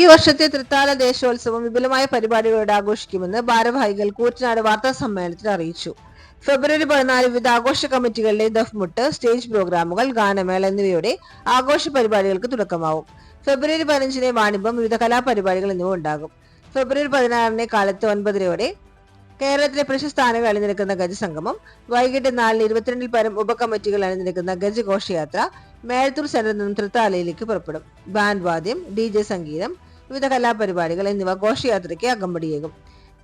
ഈ വർഷത്തെ തൃത്താല ദേശോത്സവം വിപുലമായ പരിപാടികളോടെ ആഘോഷിക്കുമെന്ന് ഭാരവാഹികൾ കൂറ്റനാട് വാർത്താ സമ്മേളനത്തിൽ അറിയിച്ചു. ഫെബ്രുവരി പതിനാല് വിവിധ ആഘോഷ കമ്മിറ്റികളിലെ ദഫ്മുട്ട് സ്റ്റേജ് പ്രോഗ്രാമുകൾ ഗാനമേള എന്നിവയുടെ ആഘോഷ പരിപാടികൾക്ക് തുടക്കമാവും. ഫെബ്രുവരി പതിനഞ്ചിന് വാണിഭം വിവിധ കലാപരിപാടികൾ എന്നിവ ഉണ്ടാകും. ഫെബ്രുവരി പതിനാറിന് കാലത്ത് ഒൻപതരയോടെ കേരളത്തിലെ പ്രശസ്ത ആനകൾ അണിനിരക്കുന്ന ഗജസംഗമം വൈകിട്ട് നാലിന് ഇരുപത്തിരണ്ടിൽ പരം ഉപകമ്മിറ്റികൾ അണിനിരക്കുന്ന ഗജഘോഷയാത്ര മേഴത്തൂർ സെന്ററിൽ നിന്നും തൃത്താലയിലേക്ക് പുറപ്പെടും. ബാൻഡ് വാദ്യം ഡി ജെ സംഗീതം വിവിധ കലാപരിപാടികൾ എന്നിവ ഘോഷയാത്രയ്ക്ക് അകമ്പടിയേകും.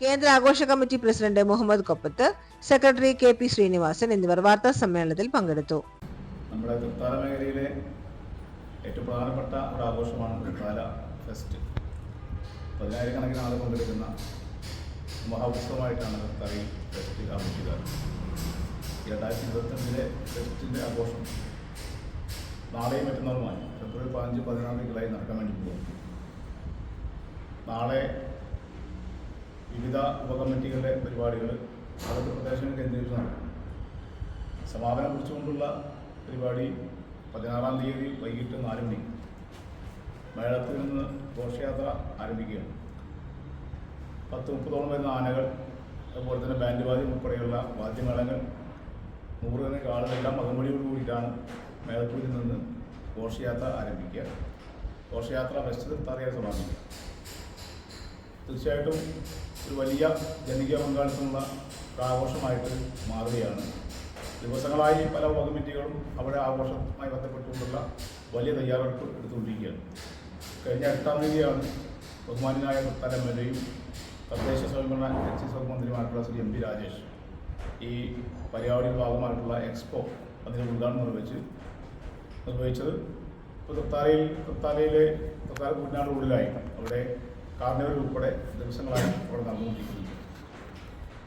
കേന്ദ്ര ആഘോഷ committee president Muhammad Koppath secretary K P Srinivasan എന്നിവർ വാർത്താ സമ്മേളനത്തിൽ പങ്കെടുത്തു. നമ്മുടെ തൃത്താല മേഖലയിലെ ഏറ്റവും പ്രധാനപ്പെട്ട ഒരു ആഘോഷമാണ് തൃത്താല ഫെസ്റ്റ്. പതിനായിരക്കണക്കിന് ആളുകൾ പങ്കെടുക്കുന്ന മഹോത്സവമായിട്ടാണ് തൃത്താലയിൽ ഫെസ്റ്റ് ആഘോഷിക്കുക രണ്ടായിരത്തി ഇരുപത്തഞ്ചിലെ ഫെസ്റ്റിന്റെ ആഘോഷം നാളെയും മറ്റന്നാളുമായി ഫെബ്രുവരി പതിനഞ്ച് പതിനാറ് തീയതികളായി നടക്കാൻ വേണ്ടി പോകും. നാളെ വിവിധ ഉപകമ്മിറ്റികളുടെ പരിപാടികൾ അതത് പ്രദേശങ്ങൾ കേന്ദ്രീകരിച്ച് നടക്കും. സമാപനം കുറിച്ചുകൊണ്ടുള്ള പരിപാടി പതിനാറാം തീയതി വൈകിട്ട് നാല് മണി. മേളത്തിൽ നിന്ന് ഘോഷയാത്ര ആരംഭിക്കുകയാണ്. പത്ത് മുപ്പതോളം വരുന്ന ആനകൾ അതുപോലെ തന്നെ ബാൻഡ് വാദ്യം ഉൾപ്പെടെയുള്ള വാദ്യമേളങ്ങൾ നൂറുകണക്കിന് ആളുകളെല്ലാം മകമൊഴിയോട് കൂടിയിട്ടാണ് മേലത്തൂരിൽ നിന്ന് ഘോഷയാത്ര ആരംഭിക്കുക. ഘോഷയാത്ര വെസ്റ്റ് തീർത്ഥാടകരെ സമാപിക്കുക തീർച്ചയായിട്ടും ഒരു വലിയ ജനകീയ പങ്കാളിത്തമുള്ള ഒരാഘോഷമായിട്ട് മാറുകയാണ്. ദിവസങ്ങളായി പല കമ്മിറ്റികളും അവരുടെ ആഘോഷമായി ബന്ധപ്പെട്ടുകൊണ്ടുള്ള വലിയ തയ്യാറെടുപ്പ് എടുത്തുകൊണ്ടിരിക്കുകയാണ്. കഴിഞ്ഞ എട്ടാം തീയതിയാണ് ബഹുമാനായ തല എം എൽ എയും തദ്ദേശ സ്വയംഭരണ എക്സൈസ് വകുപ്പ് മന്ത്രിമായിട്ടുള്ള ശ്രീ എം പി രാജേഷ്. ഈ പരിപാടിയുടെ ഭാഗമായിട്ടുള്ള എക്സ്പോ അതിന് ഉദ്ഘാടനം നിർവഹിച്ച് നിർവഹിച്ചത് ഇപ്പോൾ തൃത്താലയിൽ തൃത്താലയിലെ തൃത്താല കുട്ടനാട് ഉള്ളിലായി അവിടെ കാർണിവൽ ഉൾപ്പെടെ ദിവസങ്ങളായി അവിടെ നടന്നുകൊണ്ടിരിക്കുന്നത്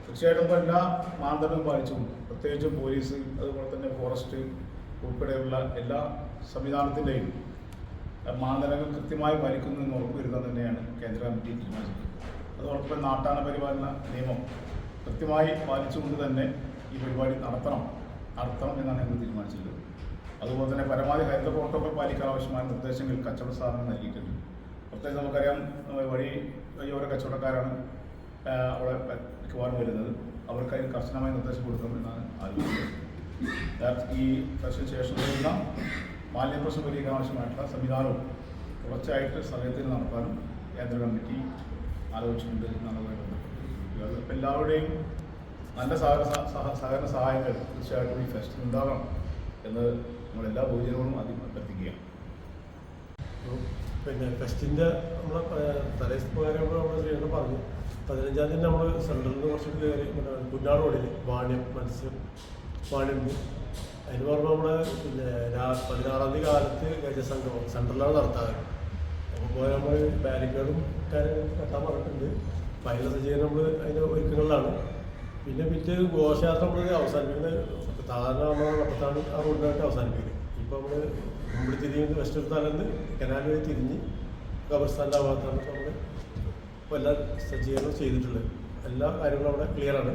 തീർച്ചയായിട്ടും ഇപ്പോൾ എല്ലാ മാനദണ്ഡവും പാലിച്ചുകൊണ്ട് പ്രത്യേകിച്ചും പോലീസ് അതുപോലെ തന്നെ ഫോറസ്റ്റ് ഉൾപ്പെടെയുള്ള എല്ലാ സംവിധാനത്തിന്റെയും മാനദണ്ഡങ്ങൾ കൃത്യമായി പാലിക്കുന്നു എന്ന് ഉറപ്പുവരുത്താൻ തന്നെയാണ് കേന്ദ്ര കമ്മിറ്റി തീരുമാനിച്ചത് അതോടൊപ്പം നാട്ടാന പരിപാലന നിയമം കൃത്യമായി പാലിച്ചുകൊണ്ട് തന്നെ ഈ പരിപാടി നടത്തണം. നടത്തണം എന്നാണ് ഞങ്ങൾ തീരുമാനിച്ചിട്ടുള്ളത്. അതുപോലെ തന്നെ പരമാവധി ഹരിത പ്രോട്ടോകോൾ പാലിക്കാൻ ആവശ്യമായ നിർദ്ദേശങ്ങൾ കച്ചവട സ്ഥാപനം നൽകിയിട്ടുണ്ട്. പ്രത്യേകിച്ച് നമുക്കറിയാം വഴി വഴിയോര കച്ചവടക്കാരാണ് അവിടെ മിക്കവാറും വരുന്നത്. അവർക്ക് അതിന് കർശനമായ നിർദ്ദേശം കൊടുക്കണമെന്നാണ് ആലോചിക്കുന്നത് ഈ പ്രശ്ന ശേഷം വരുന്ന മാലിന്യപ്രശ്നം പരിഹരിക്കാൻ ആവശ്യമായിട്ടുള്ള സംവിധാനവും തുടർച്ചയായിട്ട് സമയത്തിന് നടത്താനും കേന്ദ്ര കമ്മിറ്റി അതുമായി ബന്ധപ്പെട്ട് അപ്പം എല്ലാവരുടെയും നല്ല സഹകരണ സഹ- സഹ- സഹകരണ സഹായങ്ങൾ തീർച്ചയായിട്ടും ഈ ഫെസ്റ്റിൽ ഉണ്ടാകണം എന്ന് നമ്മളെല്ലാ പൊതുജനങ്ങളും ആദ്യം അഭ്യർത്ഥിക്കുകയാണ്. പിന്നെ ഫെസ്റ്റിന്റെ നമ്മളെ തലേസ്കാരം നമ്മൾ ചെയ്യണം പറഞ്ഞു. പതിനഞ്ചാം തീയതി നമ്മൾ സെൻട്രലിൽ നിന്ന് കുറച്ചുകൂടി കയറി കുഞ്ഞാട് റോഡിൽ വാണ്യം മത്സ്യം വാണ്യുണ്ട് അതിന് പറഞ്ഞാൽ നമ്മൾ പിന്നെ പതിനാറാം തീയതി കാലത്ത് ഗജസംഗമം സെൻട്രലാണ് നടത്താറ്. അപ്പോൾ നമ്മൾ ബാരിക്കേഡും കാര്യങ്ങളും കെട്ടാൻ പറഞ്ഞിട്ടുണ്ട്. ഫൈനൽ സജ്ജീകരണം നമ്മൾ അതിന്റെ ഒരുക്കങ്ങളിലാണ്. പിന്നെ പിറ്റേ ഘോഷയാത്ര നമ്മൾ അവസാനിപ്പിക്കുന്നത് സാധാരണ നമ്മൾ വട്ടത്താണ് ആ റോഡിനായിട്ട് അവസാനിപ്പിക്കുന്നത് ഇപ്പോൾ നമ്മൾ മുമ്പിൽ തിരിയുന്നത് വെസ്റ്റേൺ എടുത്താലെന്ന് കനാൽ വഴി തിരിഞ്ഞ് ഖബർസ്ഥാന്റെ ഭാഗത്താണ് നമ്മൾ എല്ലാ സജ്ജീകരണവും ചെയ്തിട്ടുള്ളത് എല്ലാ കാര്യങ്ങളും അവിടെ ക്ലിയറാണ്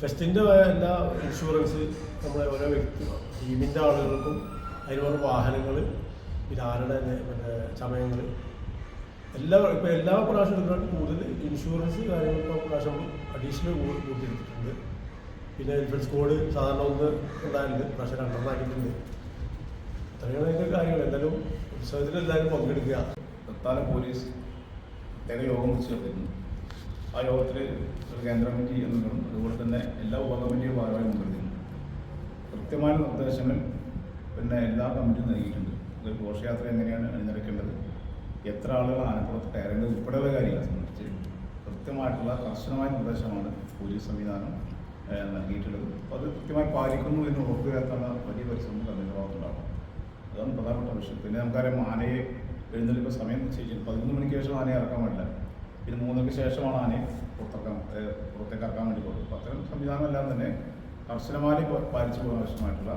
ഫെസ്റ്റിന്റെ എല്ലാ ഇൻഷുറൻസ് നമ്മളെ ഓരോ വ്യക്തി ടീമിന്റെ ആളുകൾക്കും അതിനുള്ള വാഹനങ്ങൾ പിന്നെ ആരുടെ മറ്റേ ചമയങ്ങൾ എല്ലാ ഇപ്പോൾ എല്ലാ പ്രാവശ്യം എടുക്കുന്നതിന് കൂടുതൽ ഇൻഷുറൻസ് കാര്യങ്ങളൊക്കെ പ്രാവശ്യം അഡീഷണൽ കൂട്ടിയെടുത്തിട്ടുണ്ട്. പിന്നെ ഇൻഷുറൻസ് കോഡ് സാധാരണ ഒന്ന് ഉണ്ടായിട്ടുണ്ട്. പ്രാവശ്യം രണ്ടെണ്ണമായിട്ടുണ്ട് അത്രയാണ് അതിന്റെ കാര്യങ്ങൾ. എന്തായാലും ഉത്സവത്തിൽ എല്ലാവരും പങ്കെടുക്കുക. തത്താല പോലീസ് പ്രത്യേക യോഗം വിളിച്ചു ചേർത്തിരുന്നു ആ യോഗത്തിൽ ഒരു കേന്ദ്ര കമ്മിറ്റി എന്നും അതുപോലെ തന്നെ എല്ലാ ഉപകമ്മിറ്റിയും ഭാഗമായി പങ്കെടുത്തിരുന്നു. കൃത്യമായ നിർദ്ദേശങ്ങൾ പിന്നെ എല്ലാ കമ്മിറ്റിയും നൽകിയിട്ടുണ്ട്. ഒരു ഘോഷയാത്ര എങ്ങനെയാണ് അണിനിരക്കേണ്ടത്? എത്ര ആളുകൾ ആനപ്പുറത്ത് കയറേണ്ടത് ഉൾപ്പെടെയുള്ള കാര്യങ്ങളെ സംബന്ധിച്ച് കൃത്യമായിട്ടുള്ള കർശനമായ നിർദ്ദേശമാണ് പോലീസ് സംവിധാനം നൽകിയിട്ടുള്ളത്. അപ്പോൾ അത് കൃത്യമായി പാലിക്കുന്നു എന്ന് ഉറപ്പുവരുത്താനുള്ള വലിയ പരിശ്രമം കമ്മിറ്റി ഭാഗത്തുണ്ടാകും. അതാണ് പ്രധാനപ്പെട്ട വിഷയം. പിന്നെ നമുക്കറിയാം ആനയെ എഴുന്നള്ളിപ്പോൾ സമയം നിശ്ചയിച്ചു. പതിനൊന്ന് മണിക്ക് ശേഷം ആനയെ ഇറക്കാൻ പാടില്ല. പിന്നെ മൂന്നരയ്ക്ക് ശേഷമാണ് ആനയെ പുറത്തിറക്കാൻ പുറത്തേക്ക് ഇറക്കാൻ വേണ്ടി പോകുന്നത്. അപ്പോൾ അത്തരം സംവിധാനമെല്ലാം തന്നെ കർശനമായി പാലിച്ചു പോകാൻ ആവശ്യമായിട്ടുള്ള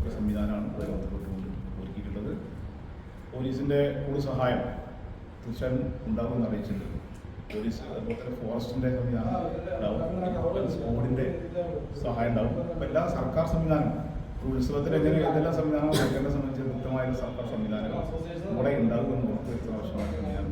ഒരു സംവിധാനമാണ് ഇവിടെ ഒരുക്കിയിട്ടുള്ളത്. പോലീസിന്റെ കൂടി സഹായം തീർച്ചയായും ഉണ്ടാകുമെന്ന് അറിയിച്ചിട്ടുണ്ട്. പോലീസ് അതുപോലെ തന്നെ ഫോറസ്റ്റിന്റെ സംവിധാനം ഉണ്ടാവും. സഹായം ഉണ്ടാവും. അപ്പോൾ എല്ലാ സർക്കാർ സംവിധാനം ഉത്സവത്തിൽ എങ്ങനെ ഏതെല്ലാം സംവിധാനങ്ങൾ കൊടുക്കേണ്ടത് സംബന്ധിച്ച് കൃത്യമായ സർക്കാർ സംവിധാനങ്ങൾ ഇവിടെ ഉണ്ടാകുമെന്ന് ഉറപ്പുവരുത്തുന്ന ആവശ്യമായിട്ട് ഞാൻ